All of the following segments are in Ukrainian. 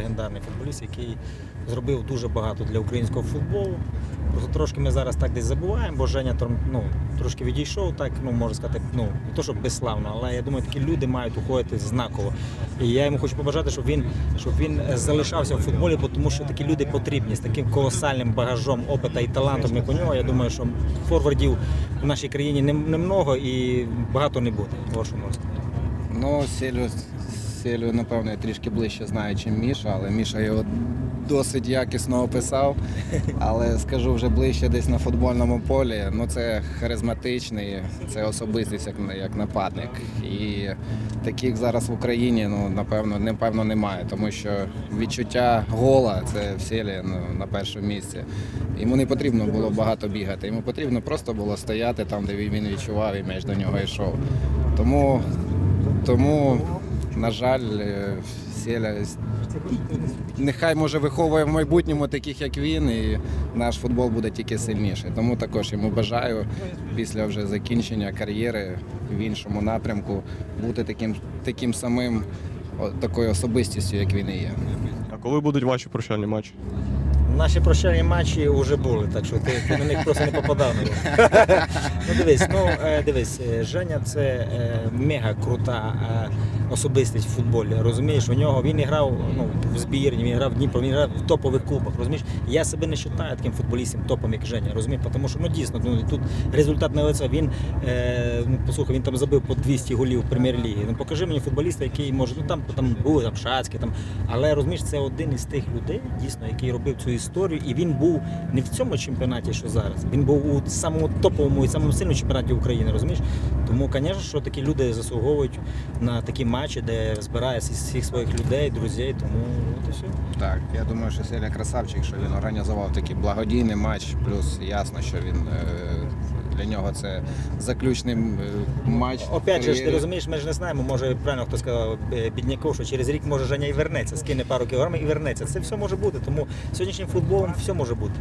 Легендарний футболіст, який зробив дуже багато для українського футболу. Просто трошки ми зараз так десь забуваємо, бо Женя ну, трошки відійшов, так ну можна сказати, ну не то, щоб безславно, але я думаю, такі люди мають уходити знаково. І я йому хочу побажати, щоб він щоб він залишався в футболі, бо тому що такі люди потрібні з таким колосальним багажом опита і талантом, як у нього. Я думаю, що форвардів в нашій країні не- немного і багато не буде. Що можна. Ну, Селю, Селю, напевно, я трішки ближче знаю, ніж Міша, але Міша його досить якісно описав. Але скажу вже ближче десь на футбольному полі. Ну, це харизматичний, це особистість як, як нападник. І таких зараз в Україні, ну, напевно, напевно, немає, тому що відчуття гола це в Селі ну, на першому місці. Йому не потрібно було багато бігати, йому потрібно просто було стояти там, де він відчував і м'яч до нього йшов. Тому тому, на жаль, сіля нехай може виховує в майбутньому таких, як він, і наш футбол буде тільки сильніший. Тому також йому бажаю після вже закінчення кар'єри в іншому напрямку бути таким, таким самим такою особистістю, як він і є. А коли будуть ваші прощальні матчі? Наші прощальні матчі вже були, так що ти, ти на них просто не попадав. ну дивись, ну е, дивись, е, Женя це е, мега крута особистість в футболі. Розумієш, у нього він грав ну, в збірні, він грав в Дніпро, він грав в топових клубах. Розумієш, я себе не вважаю таким футболістом топом, як Женя. Розумієш, тому що ну дійсно ну, тут результат не лице. Він ну, послухай, він там забив по 200 голів прем'єр-лігі. Ну покажи мені футболіста, який може, ну там там був там Шацький, там, але розумієш, це один із тих людей, дійсно, який робив цю історію, і він був не в цьому чемпіонаті, що зараз. Він був у самому топовому і самому сильному чемпіонаті України, розумієш? Тому, звісно, що такі люди заслуговують на такі матчі, де збирається всіх своїх людей, друзів. Тому от і все. Так, я думаю, що Селя красавчик, що він організував такий благодійний матч. Плюс ясно, що він е, для нього це заключний е, матч. Опять же, ти розумієш, ми ж не знаємо, може правильно хто сказав е, бідняков, що через рік може Женя і вернеться, скине пару кілограмів і вернеться. Це все може бути. Тому сьогоднішнім футболом все може бути.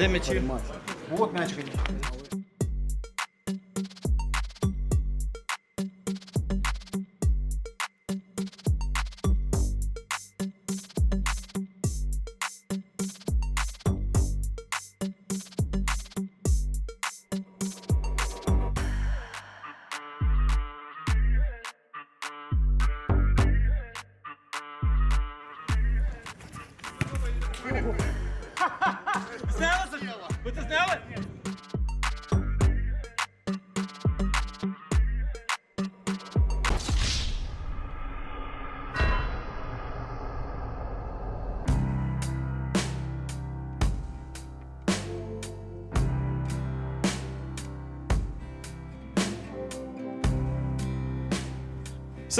Де м'ячі? Ви це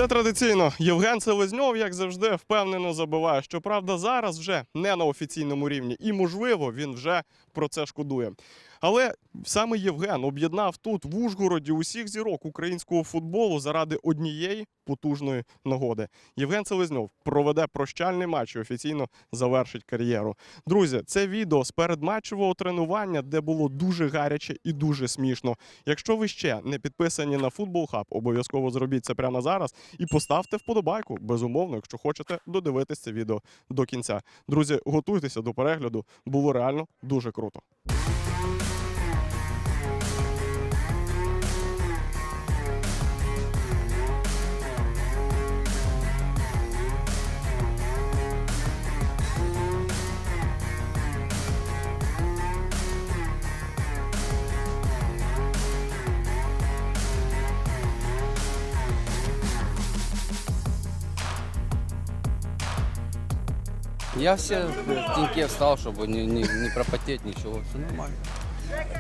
Все традиційно. Євген Селезньов, як завжди, впевнено забиває. Щоправда, зараз вже не на офіційному рівні, і можливо він вже про це шкодує. Але саме Євген об'єднав тут в Ужгороді усіх зірок українського футболу заради однієї потужної нагоди. Євген Селезньов проведе прощальний матч і офіційно завершить кар'єру. Друзі, це відео з передматчевого тренування, де було дуже гаряче і дуже смішно. Якщо ви ще не підписані на Футбол Хаб, обов'язково зробіть це прямо зараз і поставте вподобайку, безумовно, якщо хочете додивитись це відео до кінця. Друзі, готуйтеся до перегляду. Було реально дуже круто. Thank you. Я все в теньке встал, чтобы не, не, не пропотеть, ничего. Все нормально.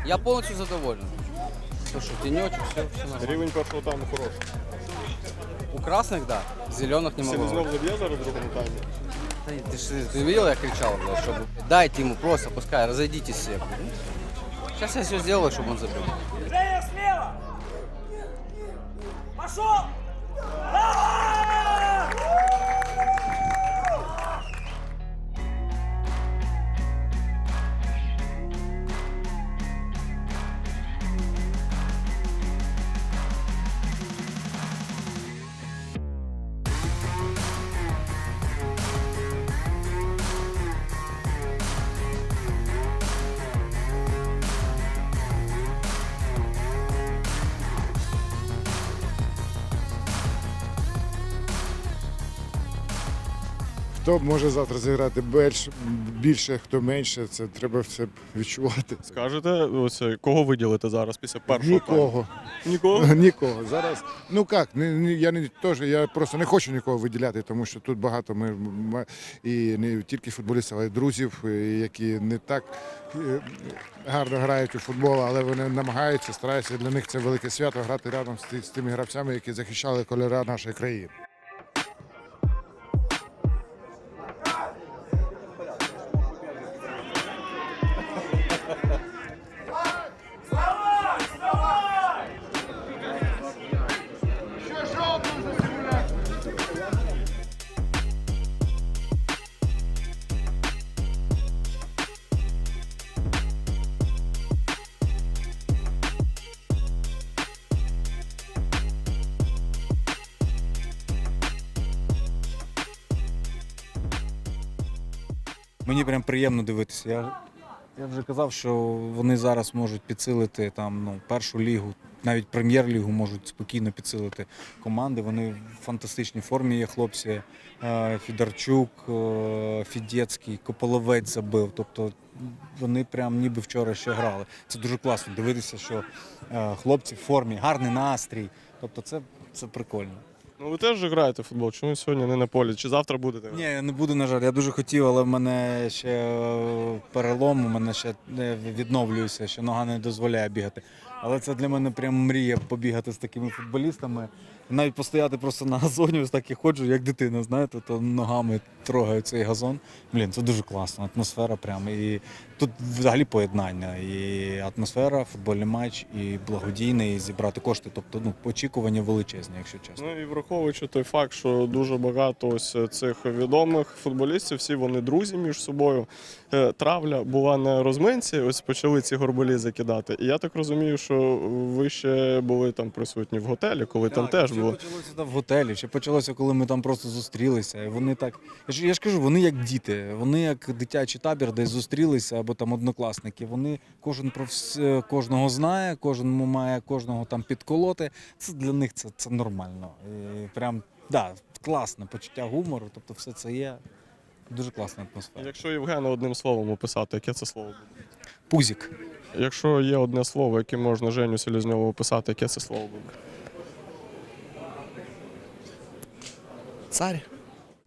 Я полностью задоволен. То, что тенечек, все, все нормально. Рівень першого тайму хороший. У красных, да, зеленых не могу. Селезньов заб'є зараз в другому таймі. Да Ты, ж- ты видел, я кричал, блядь, чтобы дайте ему просто, пускай, разойдитесь все. Сейчас я все сделаю, чтобы он забил. Женя, смело! Пошел! Давай! Хто може завтра зіграти більш, більше, хто менше, це треба все відчувати. Скажете, ось кого виділити зараз після першого тайму? Нікого. Нікого? Нікого. Зараз, ну як, я не теж, я просто не хочу нікого виділяти, тому що тут багато ми і не тільки футболістів, але й друзів, е, які не так е, гарно грають у футбол, але вони намагаються, стараються. Для них це велике свято грати рядом з, з тими гравцями, які захищали кольори нашої країни. Мені прям приємно дивитися. Я, я вже казав, що вони зараз можуть підсилити там ну, першу лігу, навіть прем'єр-лігу можуть спокійно підсилити команди. Вони в фантастичній формі є хлопці. Е, Фідорчук, е, Фідєцький, Кополовець забив. Тобто вони прям ніби вчора ще грали. Це дуже класно дивитися, що е, хлопці в формі, гарний настрій. Тобто це, це прикольно. Ну ви теж граєте в футбол. Чому сьогодні не на полі? Чи завтра будете? Ні, я не буду, на жаль. Я дуже хотів, але в мене ще е, перелом, у мене ще не відновлююся, що нога не дозволяє бігати. Але це для мене прям мрія побігати з такими футболістами. Навіть постояти просто на газоні, ось так і ходжу, як дитина, знаєте, то ногами трогаю цей газон. Блін, це дуже класно, атмосфера прямо. І тут взагалі поєднання. І атмосфера, футбольний матч, і благодійний, і зібрати кошти. Тобто ну, очікування величезні, якщо чесно. Ну і враховуючи той факт, що дуже багато ось цих відомих футболістів, всі вони друзі між собою. Е, Травля була на розминці, ось почали ці горболі закидати. І я так розумію, що ви ще були там присутні в готелі, коли там теж ще було. почалося там в готелі, ще почалося, коли ми там просто зустрілися. І вони так. Я ж, я ж кажу, вони як діти, вони як дитячий табір, десь зустрілися, або там однокласники. Вони кожен про вс- кожного знає, кожен має кожного там підколоти. Це для них це, це нормально. І прям да, класне почуття гумору, тобто все це є. Дуже класна атмосфера. Якщо Євгена одним словом описати, яке це слово буде? Пузік. Якщо є одне слово, яке можна Женю Селезньову описати, яке це слово буде? Цар.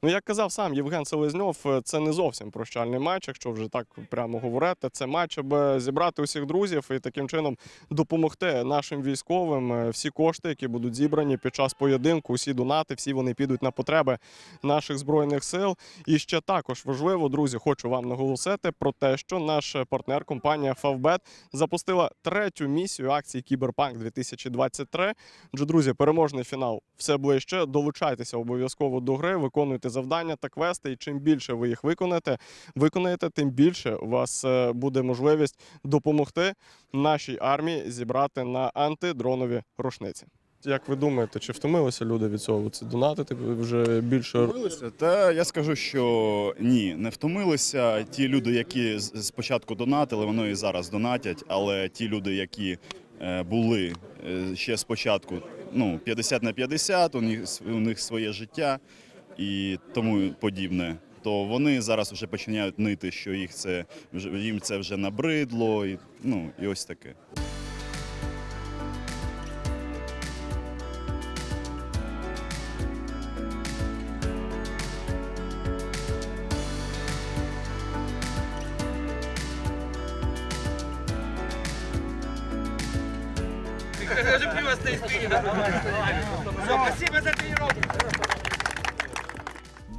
Ну, як казав сам Євген Селезньов, е, це не зовсім прощальний матч, якщо вже так прямо говорити. Це матч, аби зібрати усіх друзів і таким чином допомогти нашим військовим. Е, Всі кошти, які будуть зібрані під час поєдинку, усі донати, всі вони підуть на потреби наших збройних сил. І ще також важливо, друзі, хочу вам наголосити про те, що наш партнер компанія Favbet запустила третю місію акції Кіберпанк 2023. Отже, друзі, переможний фінал все ближче. Долучайтеся обов'язково до гри, виконуйте завдання та квести. І чим більше ви їх виконаєте, виконаєте, тим більше у вас е, буде можливість допомогти нашій армії зібрати на антидронові рушниці. Як ви думаєте, чи втомилися люди від цього? Це донатити вже більше Втомилися? Та я скажу, що ні, не втомилися. Ті люди, які спочатку донатили, вони і зараз донатять, але ті люди, які е, були е, ще спочатку, ну 50 на 50, у них с- у них своє життя і тому подібне. То вони зараз вже починають нити, що їх це їм це вже набридло, і ну і ось таке.